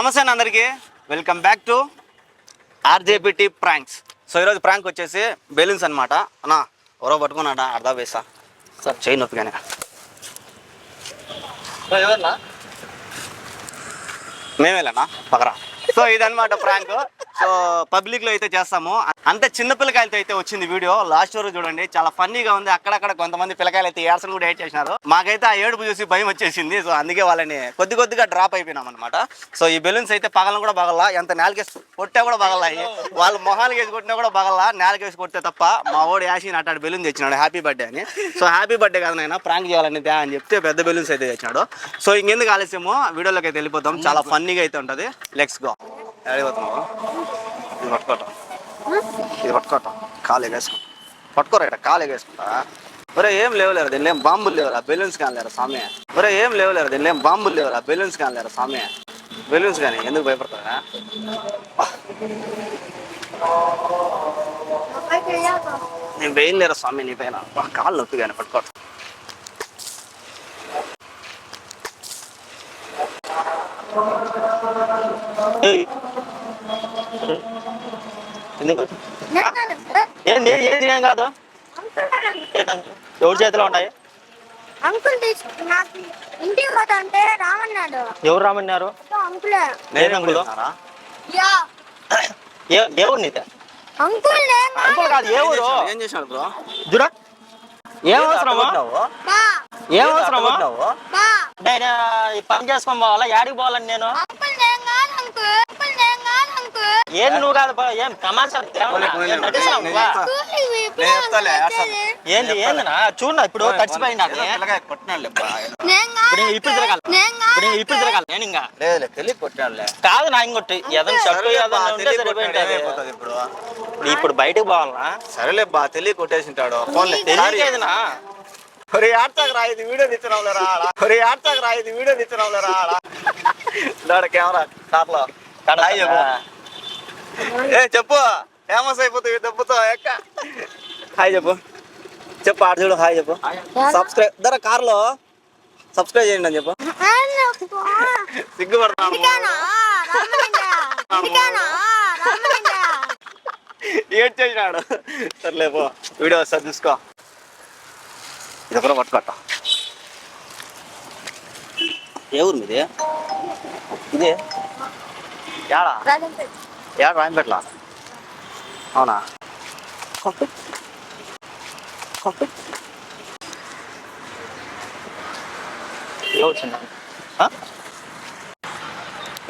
నమస్తే అందరికీ. Welcome back to RJPT pranks so ఈరోజు ప్రాంక్ వచ్చేసి బెలూన్స్ అనమాట అన్నా ఎవరో పట్టుకున్నాడా? అర్ధా వేసా సార్ చేయి నొప్పిగానే మేమేలేనా పకరా సో ఇదన్నమాట ప్రాంక్ సో పబ్లిక్లో అయితే చేస్తాము. అంత చిన్న పిల్లకాయలతో అయితే వచ్చింది వీడియో. లాస్ట్ వరకు చూడండి. చాలా ఫన్నీగా ఉంది. అక్కడక్కడ కొంతమంది పిల్లకాయలు అయితే ఏడ్సలు కూడా ఏడ్ చేసినారు. మాకైతే ఆ ఏడుపు చూసి భయం వచ్చేసింది. సో అందుకే వాళ్ళని కొద్ది కొద్దిగా డ్రాప్ అయిపోయినాం అనమాట సో ఈ బెలూన్స్ అయితే పగలను కూడా పగల ఎంత నేలకేసి కొట్టా కూడా పగల వాళ్ళ మొహాలు వేసి కొట్టినా కూడా పగల నేలకేసి కొట్టే తప్ప మా ఓడి యాసి నాటాడు బెలూన్ తెచ్చినాడు. హ్యాపీ బర్త్డే అని. సో హ్యాపీ బర్త్డే కదా నాయన ప్రాంక్ చేయాలని దే అని చెప్తే పెద్ద బెలూన్స్ అయితే తెచ్చినాడు. సో ఇంకెందుకు ఆలస్యము? వీడియోలోకి అయితే వెళ్ళిపోతాం. చాలా ఫన్నీగా అయితే ఉంటుంది. లెక్స్ గో వెళ్ళిపోతున్నాము ఇది పట్టుకోవటం ఇది పట్టుకోవటం కాలు ఎగేసుకో పట్టుకోరా ఇక్కడ కాలు ఎగేసుకుంటా ఒరే ఏం లేవులేరు దీనిలో ఏం బాంబులు లేవురా బెలూన్స్ కానలేరు స్వామి ఒరే ఏం లేవులేరు దీనిలో ఏం బాంబులు లేవురా బెలూన్స్ కానలేరు స్వామి బెలూన్స్ కానీ ఎందుకు భయపడతారా నేను వేయలేరు స్వామి నీ పైన అబ్బా, కాళ్ళు నొప్పి కానీ పట్టుకోవటం ఏయ్. ఎందుకు? ఏం కాదు? ఎవరి చేతిలో ఉన్నాయి? అంకుల్ నాకు ఇంటికి పోతా అంటే రామన్నాడు. ఎవరు రామన్నారు అంకులే. నేను అంకుల్? యా. ఏ ఏ ఊరు నీతే అంకుల్ అంకుల్ కాదు ఏ ఊరు? ఏం బ్రో? జురా ఏం అవసరమా? ఏం అవసరమా? నేను పని చేసుకొని పోవాలా? యాడికి పోవాలని నేను? నేను చెప్తాలే, అంకుల్ అసలు. వచ్చేది? ఏంది ఏందినా చూడు ఇప్పుడు తడిచిపోయింది అది. కాదు ఇప్పుడు. తిరగాలి. నేను ఇప్పుడు కాదు ఇప్పుడు తిరగాలి. నేను ఇంకా. కాదు నా ఇంకొట్టి ఏదైనా షర్టు ఏదైనా సరిపోయింది ఇప్పుడు? ఇప్పుడు బయటకు పోవాలా సరేలే బా తెలియ కొట్టేసింటాడు. తెలియకేదినా ఒరే ఆడతాకు రా ఇది వీడియో తెచ్చినావులే రా ఆడ. దాడ కెమెరా కార్లో. హాయ్ చెప్పు ఏ చెప్పు. ఫేమస్ అయిపోతుంది దెబ్బతో ఎక్క హాయ్ చెప్పు. చెప్పు ఆడ చూడు హాయ్ చెప్పు. సబ్స్క్రైబ్ ధర కార్లో సబ్స్క్రైబ్ చేయండి అని చెప్పు. సిగ్గుపడతాను. ఏడ్ చేసినాడు. సర్లే పో. వీడియో వస్తుంది చూసుకో. ఇది కూడా పట్టుకోట ఏ ఊరు మీది? ఇదే? యాడా? యాడ రాయంపేట్ల అవునా?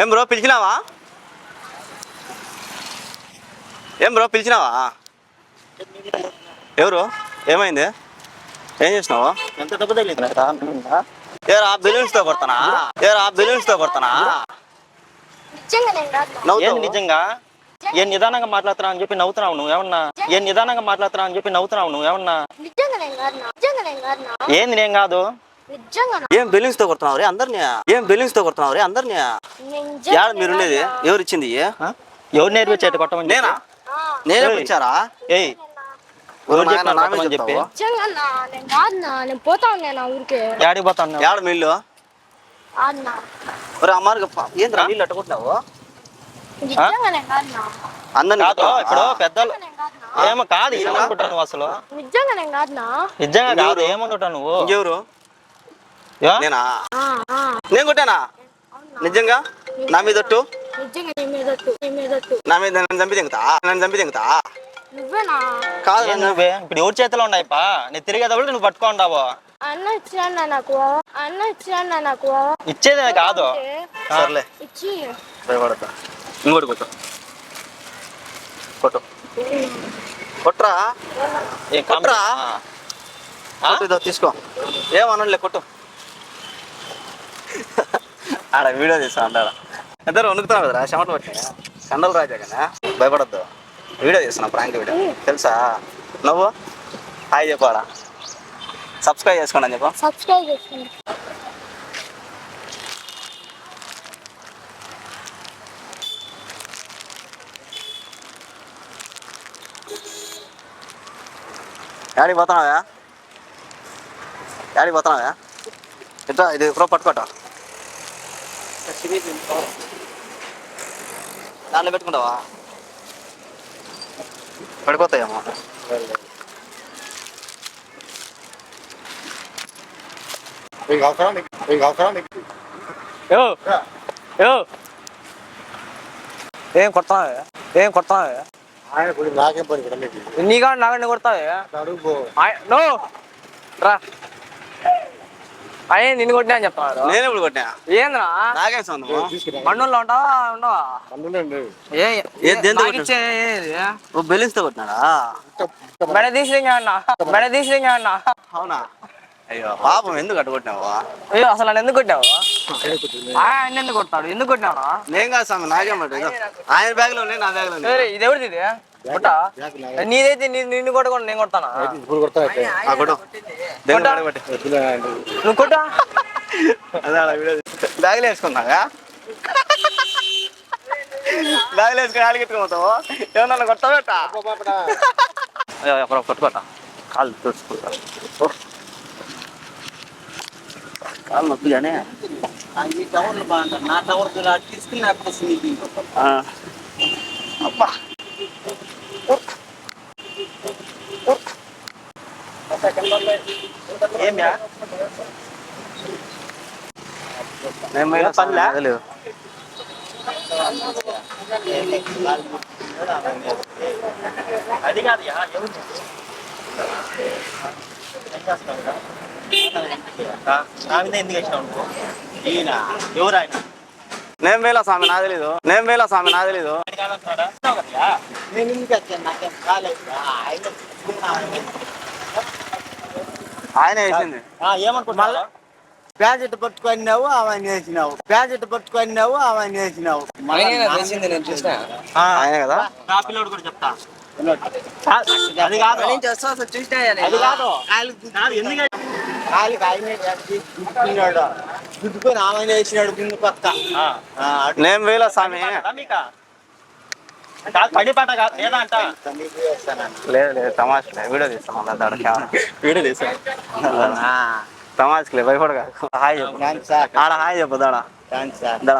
ఏం బ్రో పిలిచినావా? ఏం బ్రో పిలిచినావా? ఎవరు? ఏమైంది? ఏం చేసినావు? ఎంత డబ్బు తగిలిందా? ఏరా బెలూన్స్తో కొడతానా? ఏరా బెలూన్స్తో కొడతానా? నిజంగా నేను. ఏంది నవ్వుతావు నిజంగా ఏం నిదానంగా మాట్లాడుతున్నావు అని చెప్పి నవ్వుతున్నావు నువ్వు ఏమన్నా ఏం నిదానంగా మాట్లాడుతున్నావు అని చెప్పి నవ్వుతున్నావు నువ్వు ఏమన్నా నిజంగా నేను. నిజంగా నేను. ఏంది నేను కాదు నిజంగా. ఏం బెలూన్స్తో కొడుతున్నావు రే అందరిని ఏం బెలూన్స్తో కొడుతున్నావు రే అందరిని నేను నిజంగా యాడ మీరు ఉండేది. ఎవరు ఇచ్చింది? ఆ? ఎవరు నేర్పించేట కొట్టమని నేనా నేనే ఏయ్. పిలిచారా ఏయ్ ఎవరు ఎవరు నాయనా, చెప్పినారు నామే కొట్టమని చెప్పి చెప్తావా? నిజంగా నా. నేను కాదు నా. నేను పోతా ఉన్నా నా ఊరికే యాడికి పోతాను యాడ మిల్లు ఆడినా ఒరే అమ్మారు నీళ్ళు అట్టుకుంటున్నావు? కాదు నా. అందరిని కాదు? ఇప్పుడు పెద్దలు. ఏమో కాదు ఏమనుకుంటావు నువ్వు అసలు. నిజంగా కాదు ఎవరు? ఏమనుకుంటావు నువ్వు? నేనా. నేను కొట్టానా? నిజంగా? నా మీద ఒట్టు? నీ మీద నన్ను చంపి దింగుతా నన్ను చంపి నువ్వేనా? కాదు ఏం నువ్వే? ఇప్పుడు ఎవరి చేతిలో ఉన్నాయి పా నేను తిరిగేటప్పుడు నువ్వు పట్టుకోండావు అన్న ఇచ్చినా నాకు అన్న ఇచ్చినా నాకు ఇచ్చేదే కాదు సర్లే. ఇచ్చి. భయపడతా ఇంకోటి కొట్టు. కొట్టు. కొట్రా? కొట్రా. ఇదో తీసుకో. ఏమనలే కొట్టు. ఆడ వీడియో తీసా అంటాడ ఇద్దరు వణుకుతున్నావు కదరా చెమట పట్టి. కండలు రాజా కదా భయపడద్దు. వీడియో తీస్తున్నా ప్రాంక్ వీడియో. తెలుసా? నువ్వు. హాయ్ చెప్పాడా సబ్స్క్రైబ్ చేసుకోండి అని చెప్పు. సబ్స్క్రైబ్ చేసుకోండి. యాడికి పోతున్నావా? యాడికి పోతున్నావా? ఇట్లా ఇది కూడా పట్టుకోట. దాంట్లో పెట్టుకుంటావా? పడిపోతాయేమో. నీకు అవసరం నీకు నీకు అవసరం నీకు యో యో ఏం కొడతావే ఏం కొడతావే ఆయన ఇప్పుడు నాకేం పని ఇక్కడ నీకు నీగా నాగండి కొడతావే అడుగు పో ఆయ- నో రా అయ్యే నిన్ను కొట్టినా అని చెప్తున్నాడు నేను ఇప్పుడు కొట్టా ఏంద్రా నాకేం ఉంటావా ఉండవా అందులోండి ఏ ఏ దేంతో నాకిచ్చే ఏది? ఓ బెలూన్స్తో కొట్టినాడా మెడ అన్న మెడ తీసిరింగా అన్న అవునా అయ్యో. పాపం ఎందుకు అట్ట కొట్టినావు? అయ్యో అసలు నన్ను ఎందుకు కొట్టావు ఆయన ఎందుకు కొడతాడు? ఎందుకు కొట్టినావా నేను కాదు స్వామి నాకేం పట్టు. ఆయన బ్యాగ్లో ఉన్నాయి నా బ్యాగ్లో ఉన్నాయి. ఇది ఎవరిది ఇది? కొట్టా? నీదైతే నిన్ను కొట్టకుండా నేను కొడతానా? ఇప్పుడు కొడతా. నువ్వు కొట్టా? అదే. బ్యాగ్లో వేసుకున్నాగా బ్యాగ్లో వేసుకుని ఆడికి ఎత్తుకుపోతావు ఏమన్నా కొట్టబెట్ట ఎప్పుడు కొట్టుకోట. కాళ్ళు చూసుకుంటా కాళ్ళు నొప్పిగానే ఆ. అబ్బా. ఏమ్యా? నేను పోయిన పనిలే అది కాదు ఎవరు నా మీద ఎందుకు వేసినావు నువ్వు ఈయన ఎవరు ఆయన నేను వేలా స్వామి నాకు తెలీదు. నేను వేలా స్వామి నాకు తెలీదు. ఆయన కాదంటున్నాడా? ఉన్నావు కదయ్యా? నేను ఎందుకు వచ్చాను నాకేం కాలేదు ఆయన ఆయన వేసింది ఆ, ఏమనుకుంటున్నావు ప్యాకెట్ పట్టుకొనినావు అవన్నీ వేసినావు ప్యాకెట్ పట్టుకొనినావు అవన్నీ వేసినావు ఆయన కదా? నా పిల్లోడు కూడా చెప్తా. అది కాదు అది కాదు కాదు, ఎందుకు కాలికి ఆయనే గుర్తున్నాడు గుద్దుకొని ఆమె వేసినాడు ముందు పక్క నేను వేలా స్వామి. పడ్డా మీకా? కాదు పడి పాట కాదు లేదా అంట నీకు వేస్తానని. లేదు లేదు తమాషలే వీడియో తీస్తాం మళ్ళీ దాడ వీడియో తీసా ఆ, తమాషలే భయపడ హాయ్ చెప్పు. ఆడ హాయ్ చెప్పు దాడ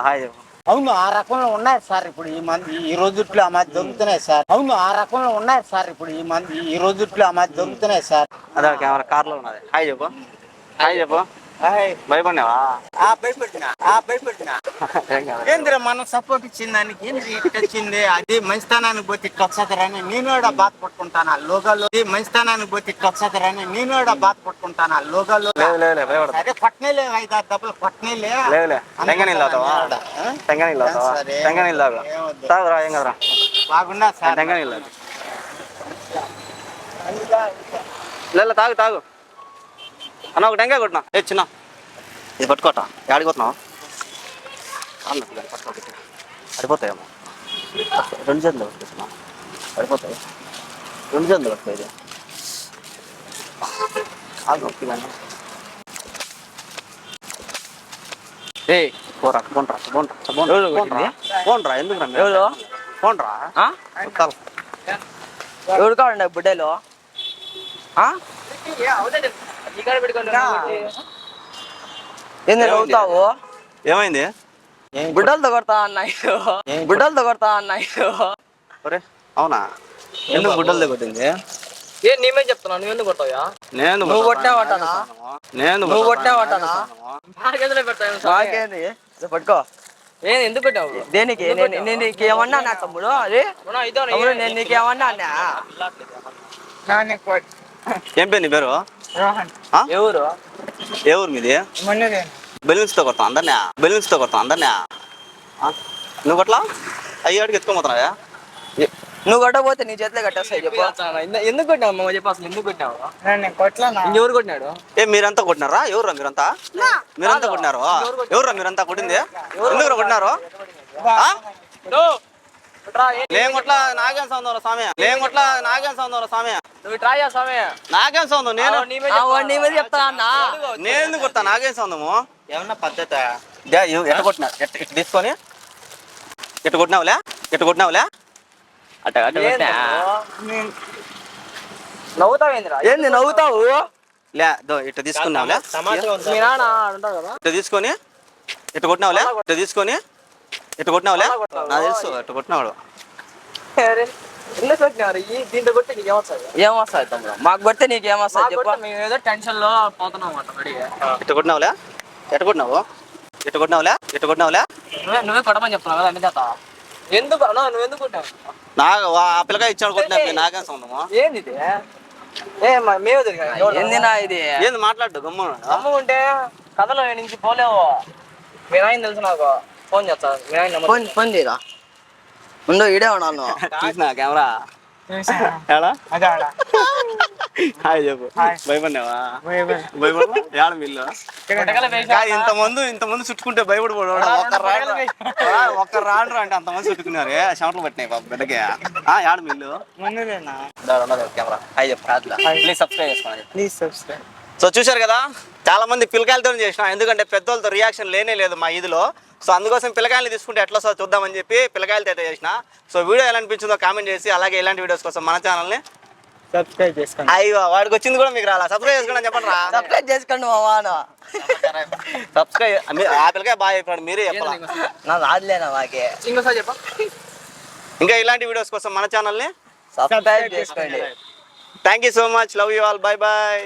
హాయ్ చెప్పు. అవును ఆ రకంలో ఉన్నాయి సార్ ఇప్పుడు ఈ మంది ఈ రోజుట్లో ఆ మధ్య దొరుకుతున్నాయి సార్. అవును ఆ రకంలో ఉన్నాయి సార్ ఇప్పుడు ఈ మంది ఈ రోజుట్లో ఆ మధ్య దొరుకుతున్నాయి సార్. అదే కెమెరా కార్లో ఉన్నది. హాయ్ చెప్పు. హాయ్ చెప్పు. భయపడినావా. ఏంద్ర మనం సపోర్ట్ ఇచ్చిన దానికి? ఏంద్ర ఇట్లా వచ్చింది? అది మంచితనానికి పోతే ఇట్లా వస్తుందిరని? నేను కూడా బాధపడుకుంటాను ఆ లోగాలో మంచితనానికి పోతే ఇట్లా వస్తుందిరని? నేను కూడా బాధపడుకుంటాను లోగాలో? లేదు లేదు భయపడదు సరే పట్నేలే ఐదారు డబ్బులు పట్నేలే బాగున్నా సార్. తాగు తాగు. అన్న ఒక టెంకాయ కొట్టినా. ఏ చిన్న. ఇది పట్టుకోట యాడికి పోతున్నావు? కాళ్ళు నొప్పి కానీ పట్టుకో గట్టిగా. పడిపోతాయేమో రెండు చేతులు పట్టుకొచ్చిన పడిపోతాయి రెండు చేతులు పట్టుకో ఇది. ఏ పోరా పోండ్రా పోండ్రా కొట్టింది? పోండ్రా. ఎందుకు ఎవరు? పోండ్రా. ఎవరు కావాలండి బుడ్డలో? ఏంది నవ్వుతావు ఏమైంది బుడ్డలతో కొడతా అన్నాయి బుడ్డలతో కొడతా అన్నాయి ఒరే అవునా ఎందుకు గుడ్డలు కొట్టింది ఏ నేమే చెప్తున్నా నువ్వు ఎందుకు కొడతావా నేను నువ్వు కొట్టావంటానా? నేను నువ్వు కొట్టావంటానా? నాకేంది ఇది పట్టుకో ఏంది ఎందుకు కొట్టావు దేనికి నేను నేను నీకు ఏమన్నా అన్నా తమ్ముడు అది తమ్ముడు నేను నీకు ఏమన్నా అన్నా ఏం పేరు నీ పేరు ఎవరు? ఏ ఊరు మీది? బెలూన్స్తో కొడతాం అందరినీ? బెలూన్స్తో కొడతాం అందరినీ? నువ్వు కొట్లా? అయ్యాడికి ఎత్తుకోపోతున్నావా నువ్వు కొట్టకపోతే నీ చేతిలో కట్టేస్తాయి చెప్పు. ఎందుకు కొట్టినావు అమ్మ? చెప్పు అసలు ఎందుకు కొట్టినావు? ఇంకెవరు కొట్టినాడు? ఏ మీరంతా కొట్టినారా? ఎవరురా మీరంతా? మీరంతా కొట్టినారు? ఎవరురా మీరంతా కొట్టింది? ఎందుకు కొట్టినారు? నాగేం స్వామి నాగేం నువ్వు ట్రై నాగేం సౌందం నేను నీ మీద చెప్తా. అన్న. నేను ఎందుకు కొడతా? నాగేం సౌందము ఏమన్నా పద్ధత? దే, ఇవ్వు, ఎట్ట కొట్టినా? ఎట్ట ఇట్ట తీసుకొని. ఎట్ట కొట్టినావులే? ఎట్ట కొట్టినావులే? అట్ట నవ్వుతావేంద్రా? ఏంది నవ్వుతావు? లే దో ఇట్ట తీసుకున్నావులే. తమాషగా ఉంది? మీ నాన్న ఉంటావు కదా? ఇట్ట తీసుకొని. ఇట్ట కొట్టినావులే? ఇట్ట తీసుకొని. ఎటు కొట్టినావులే? నాకు తెలుసు ఎటు కొట్టినాడు అరే, ఎందుకు కొట్టినారు? ఈ దీంట్లో కొట్టి నీకు ఏమొస్తుంది తమ్ముడు? మాకు కొడితే నీకు ఏమొస్తుంది చెప్పు. మేము ఏదో టెన్షన్లో పోతున్నాం అన్నమాట ఎటు కొట్టినావులే? ఎటు కొట్టినావు? ఎటు కొట్టినావులే? ఎటు కొట్టినావులే? నువ్వే నువ్వే కొట్టమని చెప్తున్నావు కదా అమిత ఎందుకు అన్నా నువ్వు ఎందుకు కొట్టావు? నాకు ఆ పిల్లకాయ ఇచ్చాడు కొట్టినా నాకేం సంబంధమా ఏంది ఇది? ఏ మ- మేమే తిరిగా ఏంది నా ఇది? ఏంది మాట్లాడు గమ్మున అమ్ముకుంటే కథలో నుంచి పోలేవు. మీ నాయన తెలుసు నాకు. ఫోన్ చేస్తా. ఫోన్ ఫోన్ చేయరా? ఉండు ఇడే ఉన్నాను. చూసినా కెమెరా? హాయ్ చెప్పు. భయపడినావా? భయపడలా ఏడ మిల్లు కాదు, ఇంత మందు ఇంత మంది చుట్టుకుంటే భయపడిపోడు. ఒక్క రాడు ఒక్క రాడు అంటే అంత మంది చుట్టుకున్నారు. చెమటలు పట్టినాయి పాప బిడ్డకి. ఆ, ఏడ మిల్లు కెమెరా. హాయ్ చెప్పు. ప్లీజ్ సబ్స్క్రైబ్ చేసుకోండి. Please subscribe. సో చూశారు కదా? చాలా మంది పిల్లకాయలతో చేసిన. ఎందుకంటే పెద్దోళ్ళతో రియాక్షన్ లేనే లేదు మా ఇదిలో. సో అందుకోసం పిల్లకాయలు తీసుకుంటే ఎట్లా వస్తుందో చూద్దామని చెప్పి పిల్లకాయలతో అయితే చేసిన. సో వీడియో ఎలా అనిపించిందో కామెంట్ చేసి అలాగే ఇలాంటి వీడియోస్ కోసం మన ఛానల్ని సబ్స్క్రైబ్ చేసుకోండి. అయ్యో వాడికి వచ్చింది కూడా మీకు రాలా? సబ్స్క్రైబ్ చేసుకోండి చెప్పండి రా. సబ్స్క్రైబ్ చేసుకోండి సబ్స్క్రైబ్ ఆ పిల్లకాయ బాగా చెప్పాడు మీరే చెప్పాలి? నా రాదులేనా ఇంకోసారి చెప్ప. ఇంకా ఇలాంటి వీడియోస్ కోసం మన ఛానల్ని సబ్స్క్రైబ్ చేసుకోండి. Thank you so much love you all bye bye